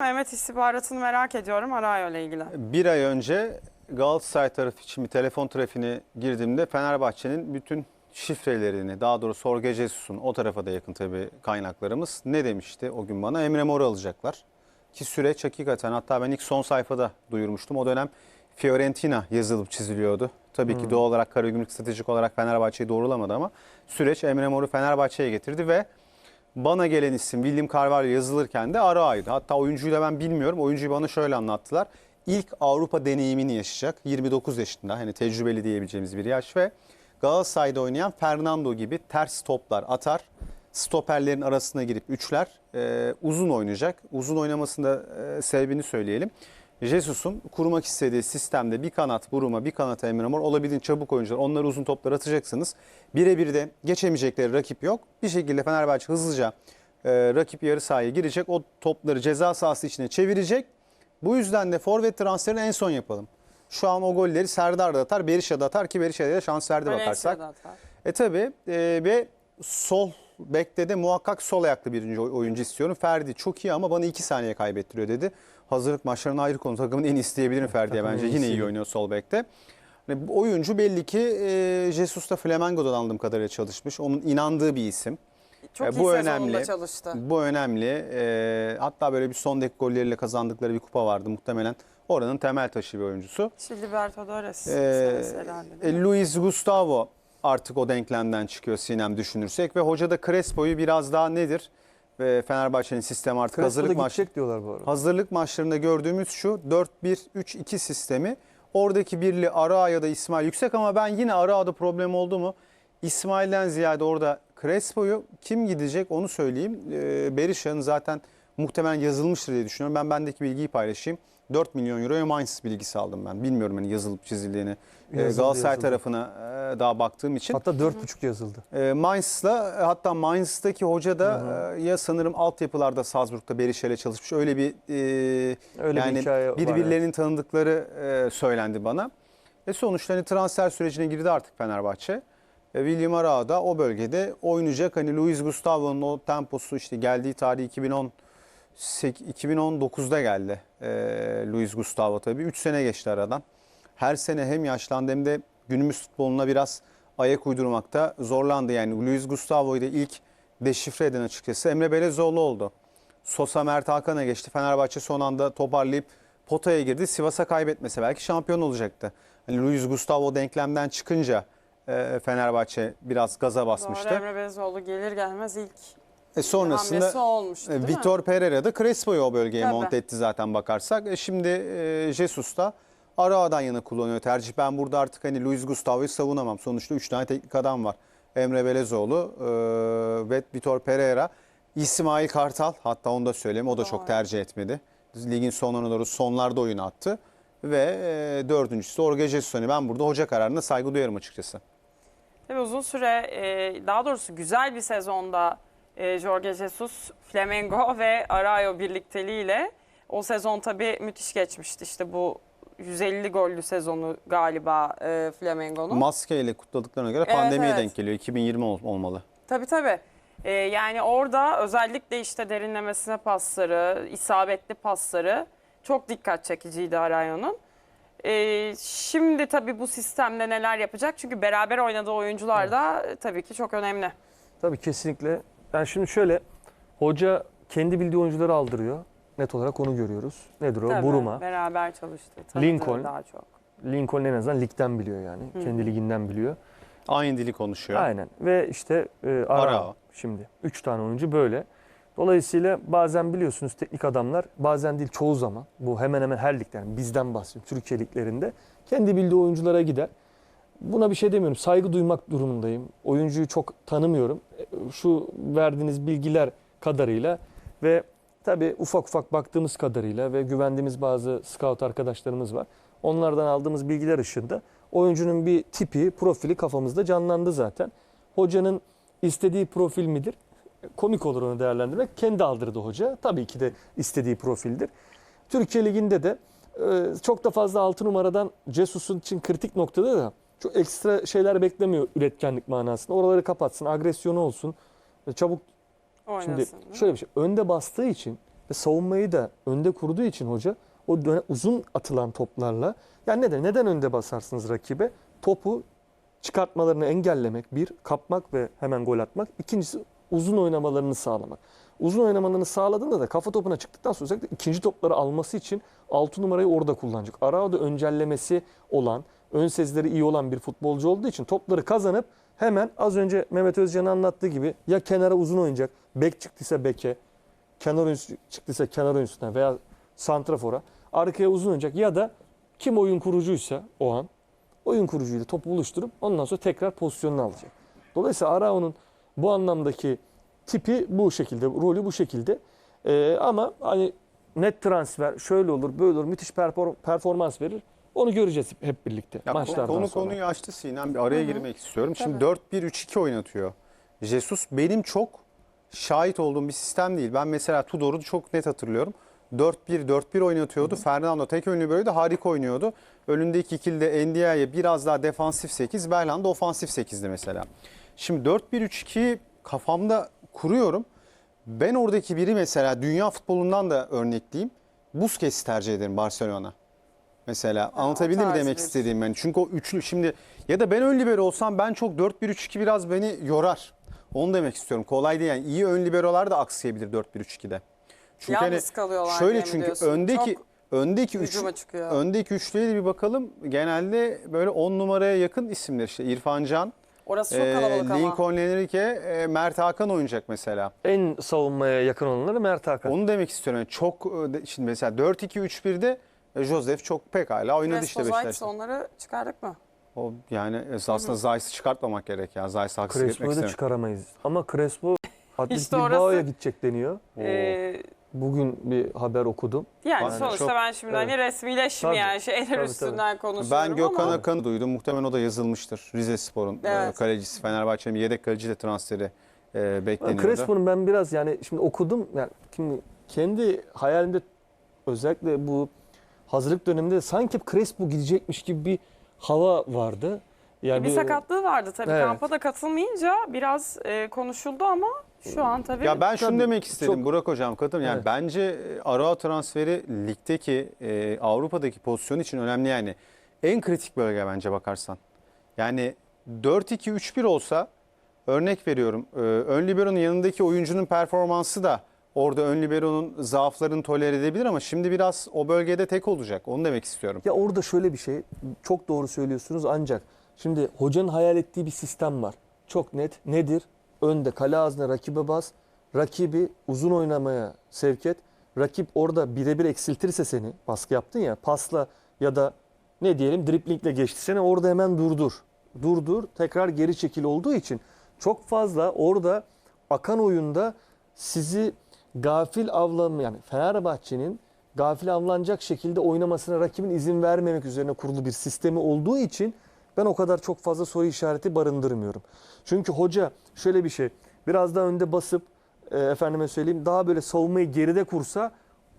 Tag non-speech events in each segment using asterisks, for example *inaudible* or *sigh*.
Mehmet istihbaratını merak ediyorum Arayo ile ilgili. Bir ay önce Galatasaray tarafı için bir telefon trafiğine girdiğimde Fenerbahçe'nin bütün şifrelerini, daha doğrusu Jorge Jesus'un o tarafa da yakın tabii kaynaklarımız ne demişti o gün bana? Emre Mor'u alacaklar. Ki süreç hakikaten hatta ben ilk son sayfada duyurmuştum. O dönem Fiorentina yazılıp çiziliyordu. Tabii ki doğal olarak Karagümrük stratejik olarak Fenerbahçe'yi doğrulamadı ama süreç Emre Mor'u Fenerbahçe'ye getirdi ve bana gelen isim William Carvalho yazılırken de Araa'ydı. Hatta oyuncuyu da ben bilmiyorum. Oyuncuyu bana şöyle anlattılar. İlk Avrupa deneyimini yaşayacak. 29 yaşında hani tecrübeli diyebileceğimiz bir yaş ve Galatasaray'da oynayan Fernando gibi ters toplar atar. Stoperlerin arasına girip üçler e, uzun oynayacak. Uzun oynamasında e, sebebini söyleyelim. Jesus'un kurmak istediği sistemde bir kanat Buruma, bir kanat Emre Mor olabildiğin çabuk oyuncular. Onları uzun toplar atacaksınız. Birebir de geçemeyecekleri rakip yok. Bir şekilde Fenerbahçe hızlıca e, rakip yarı sahaya girecek. O topları ceza sahası içine çevirecek. Bu yüzden de forvet transferini en son yapalım. Şu an o golleri Serdar da atar, Berisha da atar ki Berisha'ya da şans verdi bakarsak. Atar. E tabi ve sol bekte de muhakkak sol ayaklı birinci oy- oyuncu istiyorum. Ferdi çok iyi ama bana 2 saniye kaybettiriyor dedi. Hazırlık maçlarının ayrı konu. Takımın en isteyebilirim Ferdi'ye bence. en Yine iyi oynuyor sol bekte. Hani bu oyuncu belli ki e, Jesus da Flamengo'dan anladığım kadarıyla çalışmış. Onun inandığı bir isim. Çok E, iyi bu sezonunda önemli. çalıştı. Bu önemli. E, hatta böyle bir son dakika golleriyle kazandıkları bir kupa vardı muhtemelen. Oranın temel taşı bir oyuncusu. Herhalde. değil e, mi? Luis Gustavo artık o denklemden çıkıyor Sinem düşünürsek ve hoca da Crespo'yu biraz daha nedir? Ve Fenerbahçe'nin sistemi artık Crespo da hazırlık maç diyorlar bu arada. hazırlık maçlarında gördüğümüz şu 4-1-3-2 sistemi. Oradaki birli Ara ya da İsmail yüksek ama ben yine Ara'da problem oldu mu? İsmail'den ziyade orada Crespo'yu kim gidecek onu söyleyeyim. Ee, Berisha'nın zaten muhtemelen yazılmıştır diye düşünüyorum. Ben bendeki bilgiyi paylaşayım. 4 milyon euroya Mainz bilgisi aldım ben. Bilmiyorum hani yazılıp çizildiğini. Ee, Yazıldı, Galatasaray yazıldı. tarafına e, daha baktığım için. Hatta 4,5 yazıldı. E, Mainz'la hatta Mainz'taki hoca da e, ya sanırım altyapılarda Salzburg'da Berisha ile çalışmış. Öyle bir e, Öyle bir yani var, birbirlerinin tanıdıkları e, söylendi bana. Ve sonuçta hani transfer sürecine girdi artık Fenerbahçe. E, William Arao da o bölgede oynayacak. Hani Luis Gustavo'nun o temposu işte geldiği tarih 2010 2019'da geldi e, Luis Gustavo tabii. 3 sene geçti aradan. Her sene hem yaşlandı hem de günümüz futboluna biraz ayak uydurmakta zorlandı. Yani Luis Gustavo'yu da ilk deşifre eden açıkçası Emre Belezoğlu oldu. Sosa Mert Hakan'a geçti. Fenerbahçe son anda toparlayıp potaya girdi. Sivas'a kaybetmese belki şampiyon olacaktı. Hani Luis Gustavo denklemden çıkınca e, Fenerbahçe biraz gaza basmıştı. Doğru Emre Bezoğlu gelir gelmez ilk E sonrasında olmuştu e, mi? Vitor Pereira da Crespo'yu o bölgeye Tabii. monte etti zaten bakarsak. E şimdi e, Jesus da Araa'dan yana kullanıyor tercih. Ben burada artık hani Luis Gustavo'yu savunamam. Sonuçta 3 tane teknik adam var. Emre Belezoğlu e, ve Vitor Pereira. İsmail Kartal hatta onu da söyleyeyim o da Doğru. çok tercih etmedi. Ligin sonuna doğru sonlarda oyun attı. Ve e, dördüncüsü Jorge Jesus. Hani ben burada hoca kararına saygı duyarım açıkçası. Tabii uzun süre e, daha doğrusu güzel bir sezonda e, Jorge Jesus, Flamengo *laughs* ve Arayo birlikteliğiyle o sezon tabii müthiş geçmişti. İşte bu 150 gollü sezonu galiba e, Flamengo'nun. Maske ile kutladıklarına göre Evet, pandemiye evet. denk geliyor. 2020 ol- olmalı. Tabii tabii. Ee, yani orada özellikle işte derinlemesine pasları, isabetli pasları çok dikkat çekiciydi Arayon'un. Ee, şimdi tabii bu sistemde neler yapacak? Çünkü beraber oynadığı oyuncular da e, tabii ki çok önemli. Tabii kesinlikle. Yani şimdi şöyle hoca kendi bildiği oyuncuları aldırıyor. Net olarak onu görüyoruz. Nedir o? Tabii, Buruma. Beraber çalıştı. tanıdığı Lincoln. Daha çok. Lincoln en azından ligden biliyor yani. Hı. Kendi liginden biliyor. Aynı dili konuşuyor. Aynen. Ve işte e, Arao. Arao. Şimdi 3 tane oyuncu böyle. Dolayısıyla bazen biliyorsunuz teknik adamlar bazen değil çoğu zaman bu hemen hemen her ligde yani bizden bahsediyorum Türkiye liglerinde kendi bildiği oyunculara gider. Buna bir şey demiyorum. Saygı duymak durumundayım. Oyuncuyu çok tanımıyorum. E, Şu verdiğiniz bilgiler kadarıyla ve tabii ufak ufak baktığımız kadarıyla ve güvendiğimiz bazı scout arkadaşlarımız var. Onlardan aldığımız bilgiler ışığında oyuncunun bir tipi, profili kafamızda canlandı zaten. Hocanın istediği profil midir? Komik olur onu değerlendirmek. Kendi aldırdı hoca. Tabii ki de istediği profildir. Türkiye Ligi'nde de e, çok da fazla 6 numaradan Jesus'un için kritik noktada da çok ekstra şeyler beklemiyor üretkenlik manasında. Oraları kapatsın, agresyonu olsun. Çabuk Oynasın. Şimdi şöyle bir şey. Önde bastığı için ve savunmayı da önde kurduğu için hoca o döne- uzun atılan toplarla yani neden neden önde basarsınız rakibe? Topu çıkartmalarını engellemek, bir kapmak ve hemen gol atmak. İkincisi uzun oynamalarını sağlamak. Uzun oynamalarını sağladığında da kafa topuna çıktıktan sonra özellikle ikinci topları alması için 6 numarayı orada kullanacak. Arao'da öncellemesi olan, ön sezileri iyi olan bir futbolcu olduğu için topları kazanıp hemen az önce Mehmet Özcan'ın anlattığı gibi ya kenara uzun oynayacak, bek çıktıysa beke, kenar oyuncusu çıktıysa kenar oyuncusuna veya santrafora arkaya uzun oynayacak ya da kim oyun kurucuysa o an oyun kurucuyla topu buluşturup ondan sonra tekrar pozisyonunu alacak. Dolayısıyla Arao'nun bu anlamdaki tipi bu şekilde, rolü bu şekilde. Ee, ama hani net transfer şöyle olur, böyle olur, müthiş perfor- performans verir. Onu göreceğiz hep birlikte Ya maçlardan konu sonra. konuyu açtı Sinem. Bir araya girmek istiyorum. Şimdi 4-1-3-2 oynatıyor. Jesus benim çok şahit olduğum bir sistem değil. Ben mesela Tudor'u çok net hatırlıyorum. 4-1-4-1 oynatıyordu. Fernando tek önlü böyle de harika oynuyordu. Önündeki ikili de Ndiaye biraz daha defansif 8, Belhanda ofansif 8'di mesela. Şimdi 4-1-3-2 kafamda kuruyorum. Ben oradaki biri mesela dünya futbolundan da örnekleyeyim. Busquets'i tercih ederim Barcelona. Mesela anlatabildim mi demek bir- istediğim ben. Çünkü o üçlü şimdi ya da ben ön libero olsam ben çok 4-1-3-2 biraz beni yorar. Onu demek istiyorum. Kolay değil yani. İyi ön liberolar da aksayabilir 4-1-3-2'de. Çünkü Yalnız hani kalıyorlar şöyle çünkü diyorsun? öndeki Çok öndeki üç öndeki üçlüye de bir bakalım. Genelde böyle 10 numaraya yakın isimler işte İrfan Can, Orası çok e, kalabalık ama. Lincoln Enrique, e, Mert Hakan oynayacak mesela. En savunmaya yakın olanları Mert Hakan. Onu demek istiyorum. Yani çok e, şimdi mesela 4-2-3-1'de e, Joseph çok pekala oynadı işte Beşiktaş'ta. onları çıkardık mı? O yani aslında Zayt'sı çıkartmamak gerek ya. Zayt'sı haksız etmek Crespo'yu da istemiyorum. çıkaramayız. Ama Crespo Atletik İşte Bilbao'ya gidecek deniyor. Ee, Bugün bir haber okudum. yani Yani sonuçta çok- ben şimdi hani resmileşmeyen Tabii. şeyler Tabii, üstünden konuşuyorum Ben Gökhan ama Akan'ı duydum. Muhtemelen o da yazılmıştır. Rize Spor'un e, Evet. kalecisi. Fenerbahçe'nin yedek kaleci de transferi e, bekleniyordu. Crespo'nun ben biraz yani şimdi okudum. Yani şimdi kendi hayalimde özellikle bu hazırlık döneminde sanki Crespo gidecekmiş gibi bir hava vardı. Yani bir sakatlığı vardı tabii. Evet. Kampa da katılmayınca biraz e, konuşuldu ama şu an tabii Ya ben şunu Tabii, demek istedim çok- Burak Hocam katılım. Yani Evet. bence e, Arao transferi ligdeki e, Avrupa'daki pozisyon için önemli yani. En kritik bölge bence bakarsan. Yani 4-2-3-1 olsa örnek veriyorum. e, ön libero'nun yanındaki oyuncunun performansı da orada ön libero'nun zaaflarını tolere edebilir ama şimdi biraz o bölgede tek olacak. Onu demek istiyorum. Ya orada şöyle bir şey, çok doğru söylüyorsunuz ancak şimdi hocanın hayal ettiği bir sistem var. Çok net. Nedir? Önde kale ağzına rakibe bas, rakibi uzun oynamaya sevk et. Rakip orada birebir eksiltirse seni, baskı yaptın ya, pasla ya da ne diyelim driplingle geçti seni orada hemen durdur. Durdur, tekrar geri çekil olduğu için çok fazla orada akan oyunda sizi gafil avlam yani Fenerbahçe'nin gafil avlanacak şekilde oynamasına rakibin izin vermemek üzerine kurulu bir sistemi olduğu için ben o kadar çok fazla soru işareti barındırmıyorum. Çünkü hoca şöyle bir şey biraz daha önde basıp e, efendime söyleyeyim daha böyle savunmayı geride kursa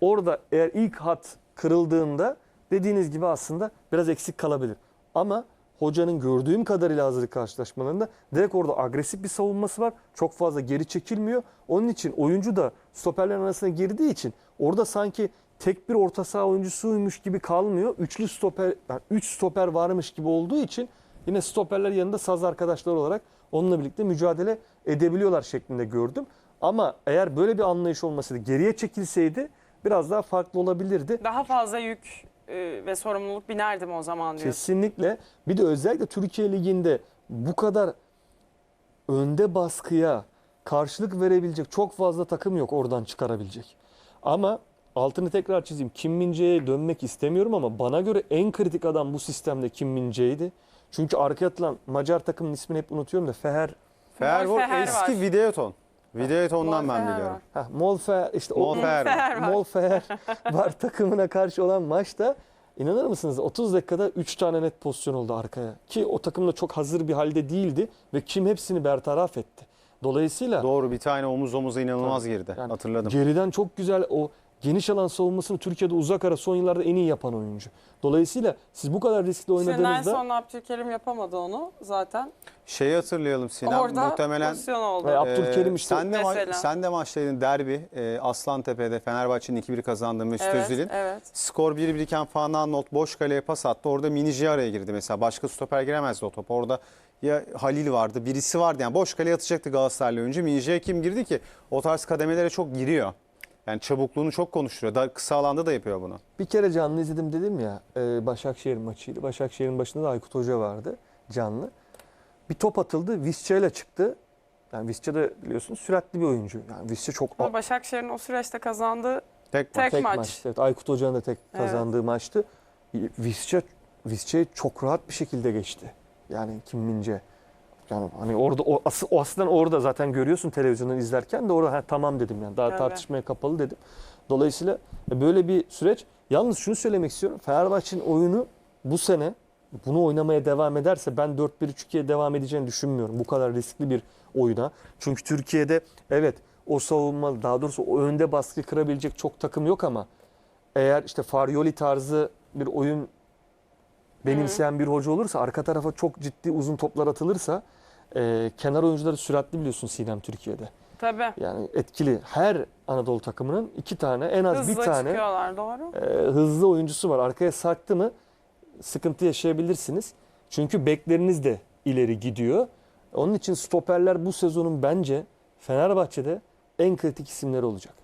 orada eğer ilk hat kırıldığında dediğiniz gibi aslında biraz eksik kalabilir. Ama hocanın gördüğüm kadarıyla hazırlık karşılaşmalarında direkt orada agresif bir savunması var. Çok fazla geri çekilmiyor. Onun için oyuncu da stoperlerin arasına girdiği için orada sanki tek bir orta saha oyuncusuymuş gibi kalmıyor. Üçlü stoper, yani üç stoper varmış gibi olduğu için yine stoperler yanında saz arkadaşlar olarak onunla birlikte mücadele edebiliyorlar şeklinde gördüm. Ama eğer böyle bir anlayış olmasaydı, geriye çekilseydi biraz daha farklı olabilirdi. daha fazla yük e, ve sorumluluk binerdim o zaman diyorsun. Kesinlikle. Bir de özellikle Türkiye Ligi'nde bu kadar önde baskıya karşılık verebilecek çok fazla takım yok oradan çıkarabilecek. Ama altını tekrar çizeyim. Kim Min-jae'ye dönmek istemiyorum ama bana göre en kritik adam bu sistemde Kim Min-jae'ydi. Çünkü arkaya atılan Macar takımın ismini hep unutuyorum da Feher. Fenerbahçe Feher eski var. Videoton. Videoton'dan ben biliyorum. var. Ha, Molfer işte o Molfer. Var. Molfer var *laughs* takımına karşı olan maçta inanır mısınız 30 dakikada 3 tane net pozisyon oldu arkaya. Ki o takım da çok hazır bir halde değildi ve kim hepsini bertaraf etti. Dolayısıyla Doğru bir tane omuz omuza inanılmaz girdi. Yani Hatırladım. geriden çok güzel o geniş alan savunmasını Türkiye'de uzak ara son yıllarda en iyi yapan oyuncu. Dolayısıyla siz bu kadar riskli oynadığınızda son Abdülkerim yapamadı onu zaten. Şeyi hatırlayalım Sinan. Orada muhtemelen pozisyon oldu. Ve Abdülkerim işte sen de, ma- sen de maçtaydın derbi. E, Aslantepe'de Fenerbahçe'nin 2-1 kazandığı Mesut evet, Özil'in. evet. Skor 1-1 iken Fana Not boş kaleye pas attı. Orada Miniji araya girdi mesela. Başka stoper giremezdi o top. Orada ya Halil vardı, birisi vardı. Yani boş kaleye atacaktı Galatasaraylı oyuncu. Miniji'ye kim girdi ki? O tarz kademelere çok giriyor. Yani çabukluğunu çok konuşturuyor. Daha kısa alanda da yapıyor bunu. Bir kere canlı izledim dedim ya e, Başakşehir maçıydı. Başakşehir'in başında da Aykut Hoca vardı canlı. Bir top atıldı Visca ile çıktı. Yani Visca da biliyorsunuz süratli bir oyuncu. Yani Visca çok Ama Başakşehir'in o süreçte kazandığı Tek, Tek maç. tek maç. maç. Evet, Aykut Hoca'nın da tek Evet. kazandığı maçtı. Visca Visca'yı çok rahat bir şekilde geçti. Yani Kim Mince. Yani hani orada o, as- o aslında orada zaten görüyorsun televizyondan izlerken de orada ha, tamam dedim yani daha Evet. tartışmaya kapalı dedim. Dolayısıyla e, böyle bir süreç. Yalnız şunu söylemek istiyorum. Fenerbahçe'nin oyunu bu sene bunu oynamaya devam ederse ben 4-1-3-2'ye devam edeceğini düşünmüyorum. Bu kadar riskli bir oyuna. Çünkü Türkiye'de evet o savunma daha doğrusu o önde baskı kırabilecek çok takım yok ama eğer işte Faryoli tarzı bir oyun benimseyen bir hoca olursa arka tarafa çok ciddi uzun toplar atılırsa e, kenar oyuncuları süratli biliyorsun Sinem Türkiye'de. tabii. Yani etkili her Anadolu takımının iki tane en az Hızlı bir tane doğru. e, hızlı oyuncusu var. Arkaya sarktı mı sıkıntı yaşayabilirsiniz. Çünkü bekleriniz de ileri gidiyor. Onun için stoperler bu sezonun bence Fenerbahçe'de en kritik isimleri olacak.